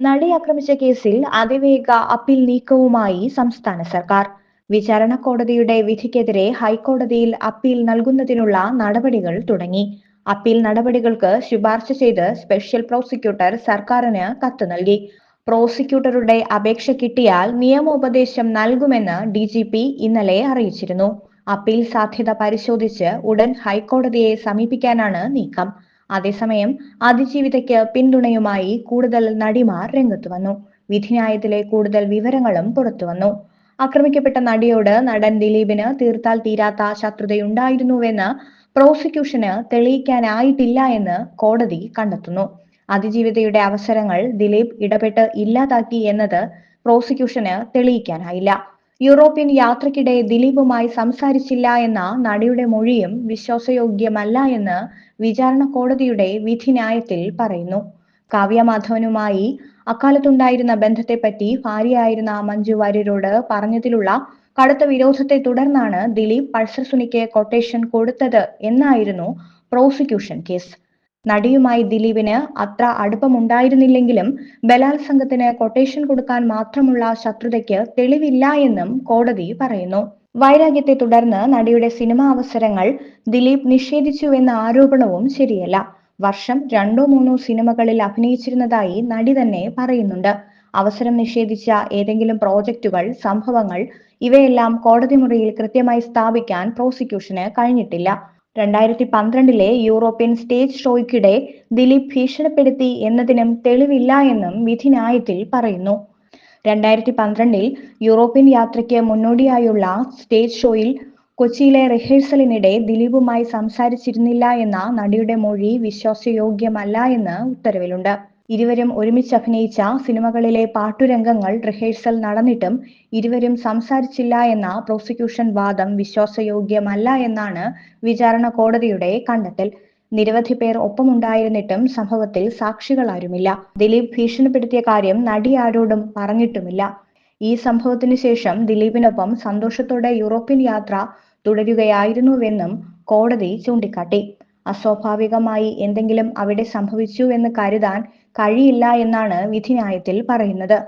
നടി ആക്രമിച്ച കേസിൽ അതിവേഗ അപ്പീൽ നീക്കവുമായി സംസ്ഥാന സർക്കാർ. വിചാരണ കോടതിയുടെ വിധിക്കെതിരെ ഹൈക്കോടതിയിൽ അപ്പീൽ നൽകുന്നതിനുള്ള നടപടികൾ തുടങ്ങി. അപ്പീൽ നടപടികൾക്ക് ശുപാർശ ചെയ്ത് സ്പെഷ്യൽ പ്രോസിക്യൂട്ടർ സർക്കാരിന് കത്ത് നൽകി. പ്രോസിക്യൂട്ടറുടെ അപേക്ഷ കിട്ടിയാൽ നിയമോപദേശം നൽകുമെന്ന് ഡി ജി പി ഇന്നലെ അറിയിച്ചിരുന്നു. അപ്പീൽ സാധ്യത പരിശോധിച്ച് ഉടൻ ഹൈക്കോടതിയെ സമീപിക്കാനാണ് നീക്കം. അതേസമയം അതിജീവിതയ്ക്ക് പിന്തുണയുമായി കൂടുതൽ നടിമാർ രംഗത്ത് വന്നു. വിധിന്യായത്തിലെ കൂടുതൽ വിവരങ്ങളും പുറത്തുവന്നു ആക്രമിക്കപ്പെട്ട നടിയോട് നടൻ ദിലീപിന് തീർത്താൽ തീരാത്ത ശത്രുതയുണ്ടായിരുന്നുവെന്ന് പ്രോസിക്യൂഷന് തെളിയിക്കാനായിട്ടില്ല എന്ന് കോടതി കണ്ടെത്തുന്നു. അതിജീവിതയുടെ അവസരങ്ങൾ ദിലീപ് ഇടപെട്ട് ഇല്ലാതാക്കി എന്നത് പ്രോസിക്യൂഷന് തെളിയിക്കാനായില്ല. യൂറോപ്യൻ യാത്രയ്ക്കിടെ ദിലീപുമായി സംസാരിച്ചില്ല എന്ന നടിയുടെ മൊഴിയും വിശ്വാസയോഗ്യമല്ല എന്ന് വിചാരണ കോടതിയുടെ വിധിന്യായത്തിൽ പറയുന്നു. കാവ്യ മാധവനുമായി അക്കാലത്തുണ്ടായിരുന്ന ബന്ധത്തെപ്പറ്റി ഭാര്യയായിരുന്ന മഞ്ജു വാര്യരോട് പറഞ്ഞതിലുള്ള കടുത്ത വിരോധത്തെ തുടർന്നാണ് ദിലീപ് പൾസർ സുനിക്ക് കൊട്ടേഷൻ കൊടുത്തത് എന്നായിരുന്നു പ്രോസിക്യൂഷൻ കേസ് നടിയുമായി ദിലീപിന് അത്ര അടുപ്പമുണ്ടായിരുന്നില്ലെങ്കിലും ബലാത്സംഗത്തിന് കൊട്ടേഷൻ കൊടുക്കാൻ മാത്രമുള്ള ശത്രുതയ്ക്ക് തെളിവില്ല എന്നും കോടതി പറയുന്നു. വൈരാഗ്യത്തെ തുടർന്ന് നടിയുടെ സിനിമാ അവസരങ്ങൾ ദിലീപ് നിഷേധിച്ചു എന്ന ആരോപണവും ശരിയല്ല. വർഷം രണ്ടോ മൂന്നോ സിനിമകളിൽ അഭിനയിച്ചിരുന്നതായി നടി തന്നെ പറയുന്നുണ്ട്. അവസരം നിഷേധിച്ച ഏതെങ്കിലും പ്രോജക്റ്റുകൾ സംഭവങ്ങൾ ഇവയെല്ലാം കോടതി മുറിയിൽ കൃത്യമായി സ്ഥാപിക്കാൻ പ്രോസിക്യൂഷന് കഴിഞ്ഞിട്ടില്ല. രണ്ടായിരത്തി പന്ത്രണ്ടിലെ യൂറോപ്യൻ സ്റ്റേജ് ഷോയ്ക്കിടെ ദിലീപ് ഭീഷണിപ്പെടുത്തി എന്നതിനും തെളിവില്ല എന്നും വിധിന്യായത്തിൽ പറയുന്നു. രണ്ടായിരത്തി പന്ത്രണ്ടിൽ യൂറോപ്യൻ യാത്രയ്ക്ക് മുന്നോടിയായുള്ള സ്റ്റേജ് ഷോയിൽ കൊച്ചിയിലെ റിഹേഴ്സലിനിടെ ദിലീപുമായി സംസാരിച്ചിരുന്നില്ല എന്ന നടിയുടെ മൊഴി വിശ്വാസയോഗ്യമല്ല എന്ന് ഉത്തരവിലുണ്ട്. ഇരുവരും ഒരുമിച്ച് അഭിനയിച്ച സിനിമകളിലെ പാട്ടുരംഗങ്ങൾ റിഹേഴ്സൽ നടന്നിട്ടും ഇരുവരും സംസാരിച്ചില്ല എന്ന പ്രോസിക്യൂഷൻ വാദം വിശ്വാസയോഗ്യമല്ല എന്നാണ് വിചാരണ കോടതിയുടെ കണ്ടെത്തൽ. നിരവധി പേർ ഒപ്പമുണ്ടായിരുന്നിട്ടും സംഭവത്തിൽ സാക്ഷികളാരുമില്ല. ദിലീപ് ഭീഷണിപ്പെടുത്തിയ കാര്യം നടി ആരോടും പറഞ്ഞിട്ടുമില്ല. ഈ സംഭവത്തിനു ശേഷം ദിലീപിനൊപ്പം സന്തോഷത്തോടെ യൂറോപ്യൻ യാത്ര തുടരുകയായിരുന്നുവെന്നും കോടതി ചൂണ്ടിക്കാട്ടി. അസ്വാഭാവികമായി എന്തെങ്കിലും അവിടെ സംഭവിച്ചു എന്ന് കരുതാൻ കഴിയില്ല എന്നാണ് വിധിന്യായത്തിൽ പറയുന്നത്.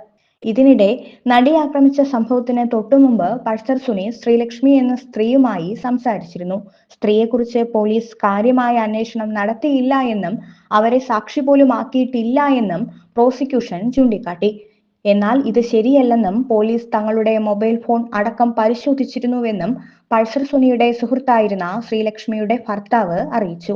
ഇതിനിടെ നടി ആക്രമിച്ച സംഭവത്തിന് തൊട്ടുമുമ്പ് പൾസർ സുനി ശ്രീലക്ഷ്മി എന്ന സ്ത്രീയുമായി സംസാരിച്ചിരുന്നു. സ്ത്രീയെക്കുറിച്ച് പോലീസ് കാര്യമായ അന്വേഷണം നടത്തിയില്ല എന്നും അവരെ സാക്ഷി പോലും ആക്കിയിട്ടില്ല എന്നും പ്രോസിക്യൂഷൻ ചൂണ്ടിക്കാട്ടി. എന്നാൽ ഇത് ശരിയല്ലെന്നും പോലീസ് തങ്ങളുടെ മൊബൈൽ ഫോൺ അടക്കം പരിശോധിച്ചിരുന്നുവെന്നും പൾസർ സുനിയുടെ സുഹൃത്തായിരുന്ന ശ്രീലക്ഷ്മിയുടെ ഭർത്താവ് അറിയിച്ചു.